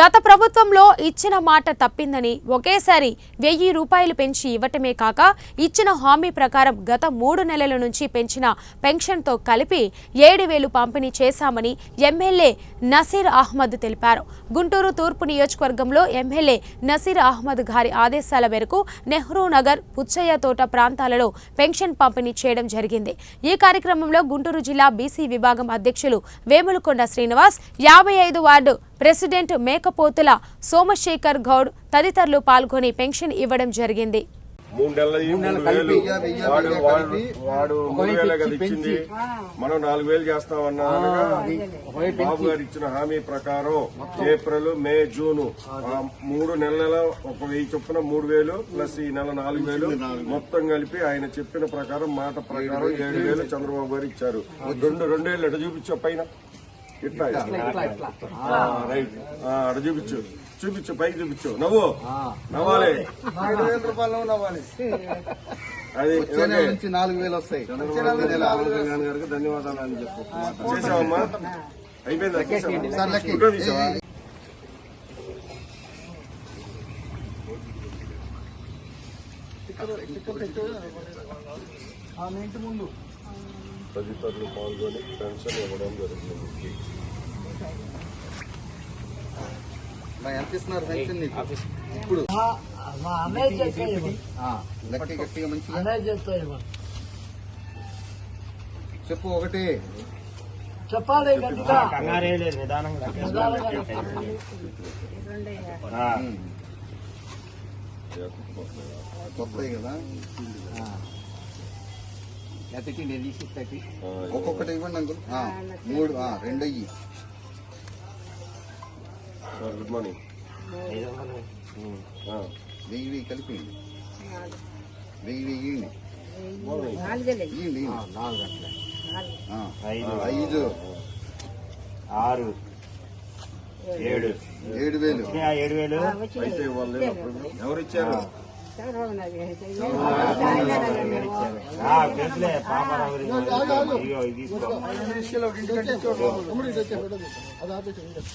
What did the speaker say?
గత ప్రభుత్వంలో ఇచ్చిన మాట తప్పిందని ఒకేసారి వెయ్యి రూపాయలు పెంచి ఇవ్వటమే కాక ఇచ్చిన హామీ ప్రకారం గత మూడు నెలల నుంచి పెంచిన పెన్షన్తో కలిపి ఏడు వేలు పంపిణీ చేశామని ఎమ్మెల్యే నసీర్ అహ్మద్ తెలిపారు. గుంటూరు తూర్పు నియోజకవర్గంలో ఎమ్మెల్యే నసీర్ అహ్మద్ గారి ఆదేశాల మేరకు నెహ్రూ నగర్ పుచ్చయ్య తోట ప్రాంతాలలో పెన్షన్ పంపిణీ చేయడం జరిగింది. ఈ కార్యక్రమంలో గుంటూరు జిల్లా బీసీ విభాగం అధ్యక్షులు వేములకొండ శ్రీనివాస్ యాభై ఐదు వార్డు ప్రెసిడెంట్ మేకపోతుల సోమశేఖర్ గౌడ్ తదితరులు పాల్గొని పెన్షన్ ఇవ్వడం జరిగింది. మూడు నెలలు ఈ మూడు వేలు. వాడు వాడు వాడు మూడు వేలే కదా ఇచ్చింది. మనం నాలుగు వేలు చేస్తామన్నా బాబు గారు ఇచ్చిన హామీ ప్రకారం ఏప్రిల్ మే జూన్ ఆ మూడు నెలల ఒక వెయ్యి చొప్పున మూడు వేలు ప్లస్ ఈ నెల నాలుగు వేలు మొత్తం కలిపి ఆయన చెప్పిన ప్రకారం మాట ప్రకారం ఏడు వేలు చంద్రబాబు గారు ఇచ్చారు. రెండు రెండేళ్ళు ఎట చూపించు పైన. ఇట్లా ఆ, రైట్. ఆ, అటు చూపించు. చూపించు పైకి చూపించు. నవ్వు. నవ్వాలి. ఐదు వేల రూపాయలు నవ్వాలి. అది నుంచి నాలుగు వేలు వస్తాయి. చంద్రబాబు కళ్యాణ్ గారికి ధన్యవాదాలు అని చెప్పు. చేసావమ్మా? అయిపోయింది? సార్ లెక్క. ఫోటో తీసావా? ఆమె ఇంటి ముందు. తదితరులు పాల్గొని పెన్షన్ ఇవ్వడం జరుగుతుంది. ఇప్పుడు మా అన్నయ్య చేస్తే ఇవ్వండి. ఆ, కదా ఒక్కొక్కటి ఇవ్వండి అంకుల్. ఆ, మూడు ఆ, రెండు అయ్యి సార్ గుడ్ మార్నింగ్. ఆ, వెయ్యి వెయ్యి కలిపి వెయ్యి వెయ్యి ఇవ్వండి. ఆ, ఐదు. ఐదు. ఆరు. ఏడు. ఏడు. వేలు. ఆ ఏడు వేలు? ఎవరు ఇచ్చారు చంద్రబాబు నాయుడు ఆ, తెలుసులే పాపారావు